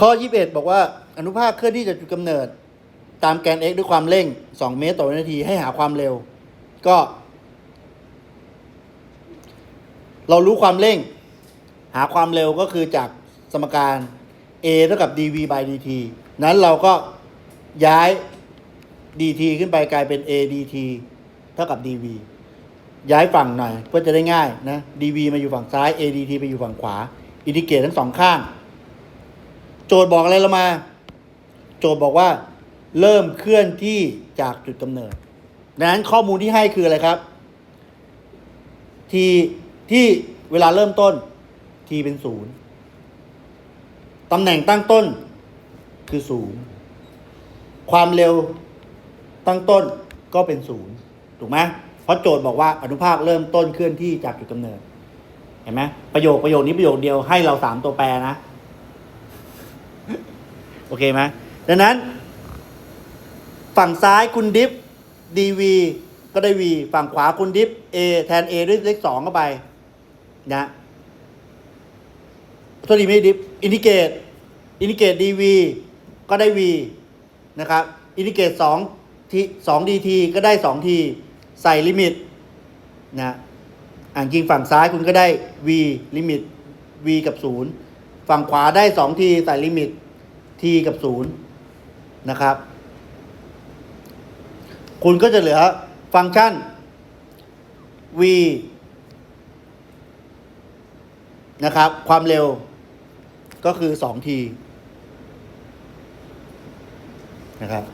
ข้อ 21 บอกว่าอนุภาคเคลื่อนที่จากจุดกำเนิด ตามแกน x ด้วยความเร่ง 2 เมตรต่อวินาทีให้หาความเร็ว ก็ เรารู้ความเร่ง หาความเร็วก็คือจากสมการ a เท่ากับ dv by dt นั้นเราก็ย้าย dt ขึ้นไปกลายเป็น a dt เท่ากับ dv ย้ายฝั่งหน่อยเพื่อจะได้ง่ายนะ dv มาอยู่ฝั่งซ้าย a dt ไปอยู่ฝั่งขวา อินทิเกรตทั้งสองข้าง โจทย์บอกอะไรเรามา โจทย์บอกว่า เริ่มเคลื่อนที่จากจุดกำเนิดดังนั้นข้อมูลที่ให้คืออะไรครับ ทีที่เวลาเริ่มต้นทีเป็นศูนย์ตำแหน่งตั้งต้นคือศูนย์ความเร็วตั้งต้นก็เป็นศูนย์ถูกไหมเพราะโจทย์บอกว่าอนุภาคเริ่มต้นเคลื่อนที่จากจุดกำเนิด เห็นไหมประโยคประโยคนี้ประโยคเดียวให้เราสามตัวแปรนะ โอเคไหมดังนั้น ฝั่งซ้ายคุณดิฟ dv ก็ได้ v ฝั่งขวาคุณดิฟ a แทน a ด้วยเลขสองเข้าไป นะโทษทีไม่ได้ดิฟอินทิเกตอินทิเกต dv ก็ได้ v นะครับอินทิเกตสองทีสอง dt ก็ได้สองทีใส่ลิมิตนะอ่านจริงฝั่งซ้ายคุณก็ได้ v ลิมิต v กับศูนย์ ฝั่งขวาได้สองทีใส่ลิมิต t กับศูนย์นะครับ คุณก็จะเหลือฟังก์ชัน v นะครับ ความเร็วก็คือ 2t นะครับ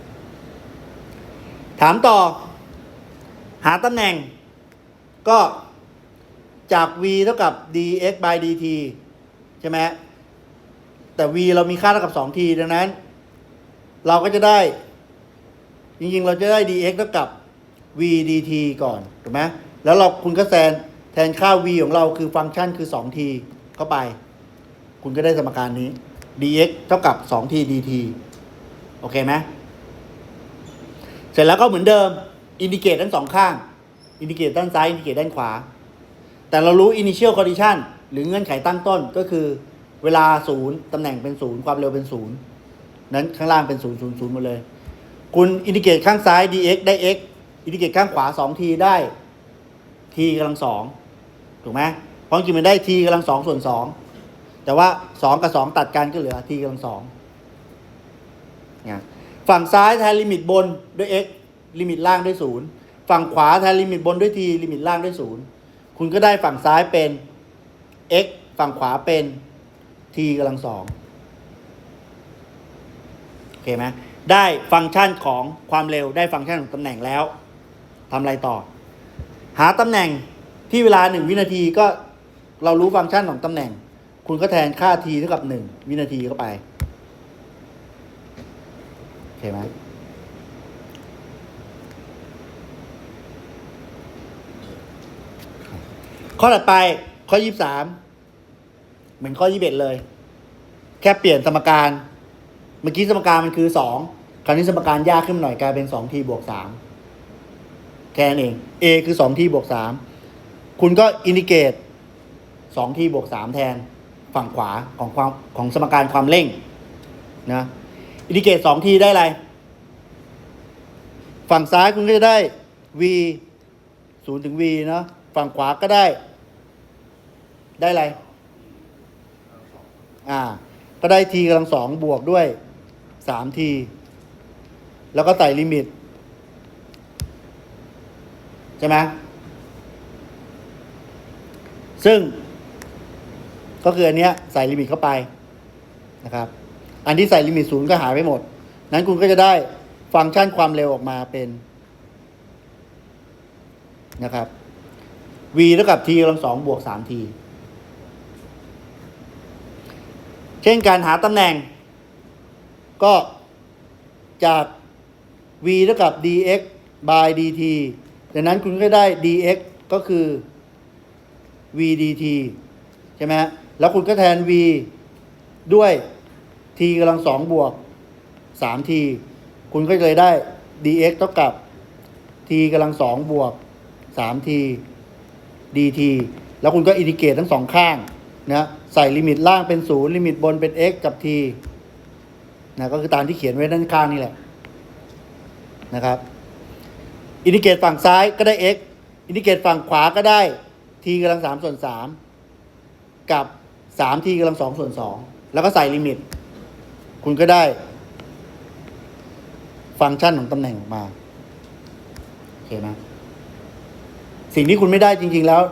ถามต่อ หาตำแหน่ง ก็จาก v เท่ากับ dx by dt ใช่ไหม แต่ v เรามีค่าเท่ากับ 2t ดังนั้น เราก็จะได้ จริงๆ เราจะได้ dx เท่ากับ v dt ก่อนถูกไหมแล้วเราคุณก็แทนแทนค่า v ของเราคือฟังก์ชันคือ 2t เข้าไป คุณก็ได้สมการนี้ dx เท่ากับ 2t dt โอเคไหมเสร็จแล้วก็เหมือนเดิม อินดิเกตทั้งสองข้าง อินดิเกตด้านซ้าย อินดิเกตด้านขวา แต่เรารู้ initial condition หรือเงื่อนไขตั้งต้นก็คือ เวลาศูนย์ตำแหน่งเป็นศูนย์ความเร็วเป็นศูนย์นั้นข้างล่างเป็นศูนย์ศูนย์ศูนย์หมดเลย คุณอินดิเกตข้างซ้าย dx ได้ x อินดิเกตข้างขวา 2t ได้ t กำลังสองถูกไหมเพราะจริงมันได้ t กำลังสองส่วนสองแต่ว่า 2 กับ 2 ตัดกันก็เหลือ t กำลังสองฝั่งซ้ายแทนลิมิตบนด้วย x ลิมิตล่างด้วยศูนย์ฝั่งขวาแทนลิมิตบนด้วย t ลิมิตล่างด้วยศูนย์คุณก็ได้ฝั่งซ้ายเป็น x ฝั่งขวาเป็น t กำลังสองโอเคไหมได้ฟังก์ชันของความเร็วได้ฟังก์ชันของตำแหน่งแล้วทำอะไรต่อ หาตำแหน่งที่เวลาหนึ่งวินาทีก็เรารู้ฟังก์ชันของตำแหน่ง คุณก็แทนค่า t เท่ากับหนึ่งวินาทีเข้าไปโอเคไหมข้อถัดไปข้อยี่สาม เหมือนข้อยี่สิบเอ็ดเลย แค่เปลี่ยนสมการ เมื่อกี้สมการมันคือสองคราวนี้สมการยากขึ้นหน่อยกลายเป็นสองทีบวกสามแค่นั้นเอง a คือสองทีบวกสามคุณก็อินดิเกตสองทีบวกสามแทนฝั่งขวาของความของสมการความเร่งนะอินดิเกตสองทีได้อะไร ฝั่งซ้ายคุณก็จะได้ v ศูนย์ถึง v เนาะฝั่งขวาก็ได้ ได้อะไร อ่า ก็ได้ t กำลังสองบวกด้วยสาม t แล้วก็ใส่ลิมิต ใช่ไหมซึ่ง ก็คืออันเนี้ยใส่ลิมิตเข้าไปนะครับ อันที่ใส่ลิมิตศูนย์ก็หายไปหมด นั้นคุณก็จะได้ฟังก์ชันความเร็วออกมาเป็นนะครับ v เท่ากับ t กำลังสองบวกสาม t เช่นการหาตำแหน่ง ก็จาก v เท่ากับ dx by dt ดังนั้นคุณก็ได้ dx ก็คือ v dt ใช่ไหมฮะแล้วคุณก็แทน v ด้วย t กำลังสองบวก 3t คุณก็เลยได้ dx เท่ากับ t กำลังสองบวก 3t dt แล้วคุณก็อินดิเกรตทั้งสองข้าง นะใส่ลิมิตล่างเป็นศูนย์ลิมิตบนเป็น x กับ t นะก็คือตามที่เขียนไว้ด้านข้างนี่แหละนะครับอินดิเกตฝั่งซ้ายก็ได้ x อินดิเกตฝั่งขวาก็ได้ t กำลังสามส่วนสามกับสาม t กำลังสองส่วนสองแล้วก็ใส่ลิมิต คุณก็ได้ ฟังก์ชันของตำแหน่งออกมาโอเคไหมสิ่งที่คุณไม่ได้จริง ๆแล้ว